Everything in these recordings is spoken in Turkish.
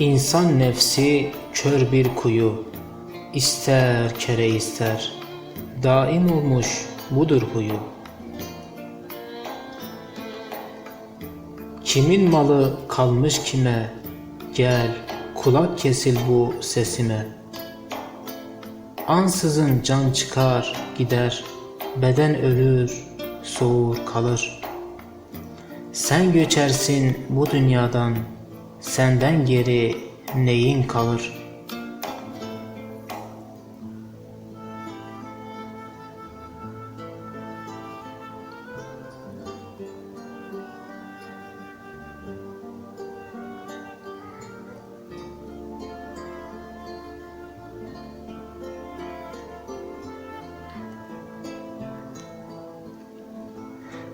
İnsan nefsi kör bir kuyu, ister kere ister, daim olmuş budur huyu. Kimin malı kalmış kime, gel kulak kesil bu sesime. Ansızın can çıkar gider, beden ölür, soğur kalır. Sen göçersin bu dünyadan, senden geri neyin kalır?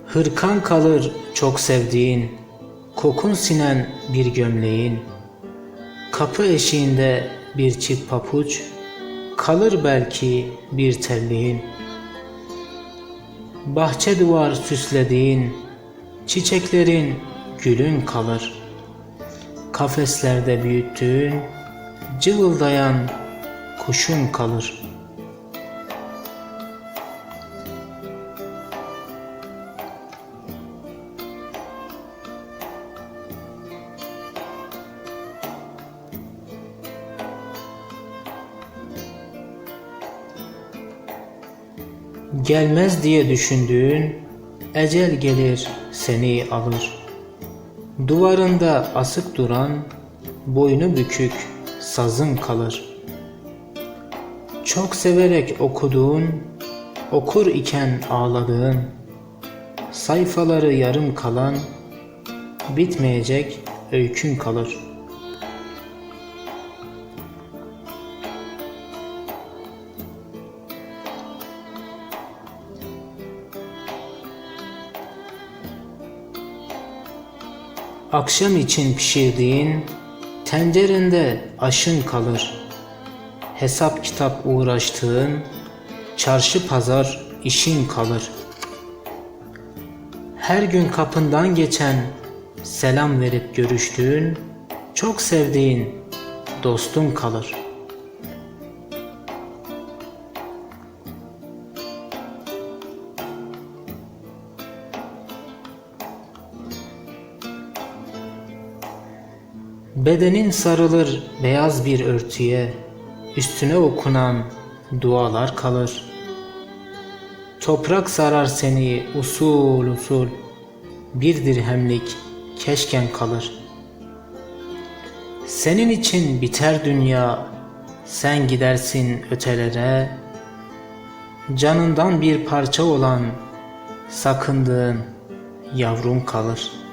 Hırkan kalır çok sevdiğin, kokun sinen bir gömleğin. Kapı eşiğinde bir çift papuç, kalır belki bir terliğin. Bahçe duvar süslediğin, çiçeklerin gülün kalır. Kafeslerde büyüttüğün, cıvıldayan kuşun kalır.'' Gelmez diye düşündüğün ecel gelir seni alır. Duvarında asık duran boynu bükük sazın kalır. Çok severek okuduğun, okur iken ağladığın, sayfaları yarım kalan bitmeyecek öykün kalır.'' Akşam için pişirdiğin tencerende aşın kalır. Hesap kitap uğraştığın çarşı pazar işin kalır. Her gün kapından geçen selam verip görüştüğün çok sevdiğin dostun kalır.'' Bedenin sarılır beyaz bir örtüye, üstüne okunan dualar kalır. Toprak sarar seni usul usul, bir dirhemlik keşken kalır. Senin için biter dünya, sen gidersin ötelere, canından bir parça olan sakındığın yavrum kalır.''